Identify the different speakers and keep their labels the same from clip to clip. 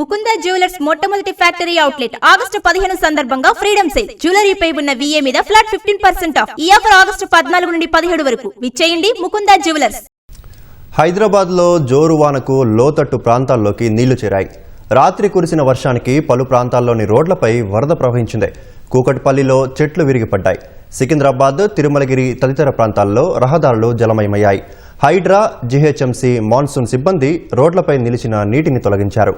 Speaker 1: Mukunda jewellers మొట్టమొదటి factory outlet August పదిహేను సందర్భంగా ఫ్రీడమ్ సేల్. జ్యువెలరీపై ఉన్న విఏ మీద ఫ్లాట్ ఫిఫ్టీన్ పర్సెంట్ ఆఫ్. ఈ ఆఫర్ ఆగస్టు పద్నాలుగు నుండి పదిహేడు వరకు. విచ్చేయండి ముకుంద జ్యువెలర్స్.
Speaker 2: హైదరాబాద్లో జోరు వానకు లోతట్టు ప్రాంతాల్లోకి నీళ్ళు చేరాయి. రాత్రి కురిసిన వర్షానికి పలు ప్రాంతాల్లోని రోడ్లపై వరద ప్రవహించింది. కూకట్పల్లిలో చెట్లు విరిగిపడ్డాయి. సికింద్రాబాద్ తిరుమలగిరి తదితర ప్రాంతాల్లో రహదారులు జలమయమయ్యాయి. హైడ్రా జీహెచ్ఎంసీ మాన్సూన్ సిబ్బంది రోడ్లపై నిలిచిన నీటిని తొలగించారు.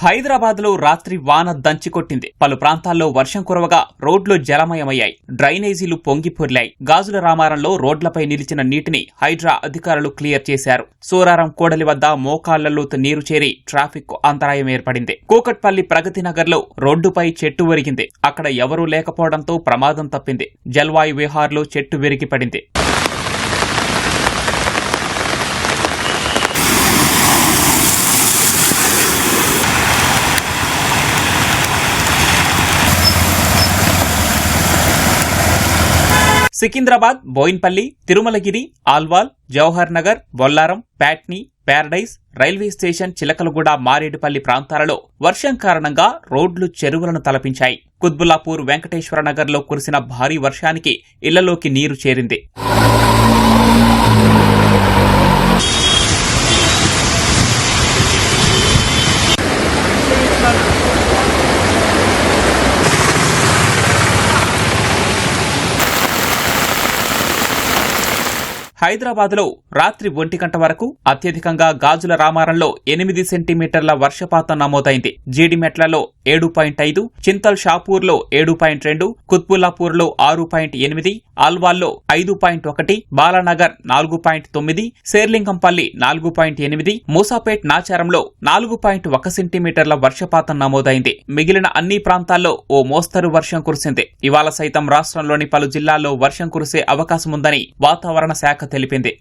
Speaker 3: హైదరాబాద్లో రాత్రి వాన దంచికొట్టింది పలు ప్రాంతాల్లో వర్షం కురవగా రోడ్లు జలమయమయ్యాయి. డ్రైనేజీలు పొంగిపొర్లాయి గాజుల రామారంలో రోడ్లపై నిలిచిన నీటిని హైడ్రా అధికారులు క్లియర్ చేశారు. సూరారం కోడలి వద్ద మోకాళ్ళలోతు నీరు చేరి ట్రాఫిక్కు అంతరాయం ఏర్పడింది. కూకట్పల్లి ప్రగతి నగర్లో రోడ్డుపై చెట్టు విరిగింది. అక్కడ ఎవరూ లేకపోవడంతో ప్రమాదం తప్పింది. జల్వాయు విహార్లో చెట్టు విరిగి Secunderabad Bowenpally Tirumalagiri Alwal Jawahar Nagar Bollaram Patny Paradise railway station Chilkalguda Marredpally ప్రాంతాలలో వర్షం కారణంగా రోడ్లు చెరువులను తలపించాయి. కుత్బుల్లాపూర్ వెంకటేశ్వర నగర్లో కురిసిన భారీ వర్షానికి ఇళ్ళలోకి నీరు చేరింది. హైదరాబాద్లో రాత్రి ఒంటి గంట వరకు అత్యధికంగా గాజుల రామారంలో ఎనిమిది సెంటీమీటర్ల వర్షపాతం నమోదైంది. జీడిమెట్లలో ఏడు పాయింట్ ఐదు చింతల్ షాపూర్లో ఏడు పాయింట్ రెండు కుత్బుల్లాపూర్లో ఆరు పాయింట్ ఎనిమిది ఆల్వాల్లో ఐదు పాయింట్ ఒకటి బాలానగర్ నాలుగు పాయింట్ తొమ్మిది శేర్లింగంపల్లి నాలుగు పాయింట్ ఎనిమిది మూసాపేట్ నాచారంలో నాలుగు పాయింట్ ఒక సెంటీమీటర్ల వర్షపాతం నమోదైంది. మిగిలిన అన్ని ప్రాంతాల్లో ఓ మోస్తరు వర్షం కురిసింది. ఇవాళ సైతం రాష్ట్రంలోని పలు జిల్లాల్లో వర్షం కురిసే అవకాశముందని వాతావరణ శాఖ తెలిపింది.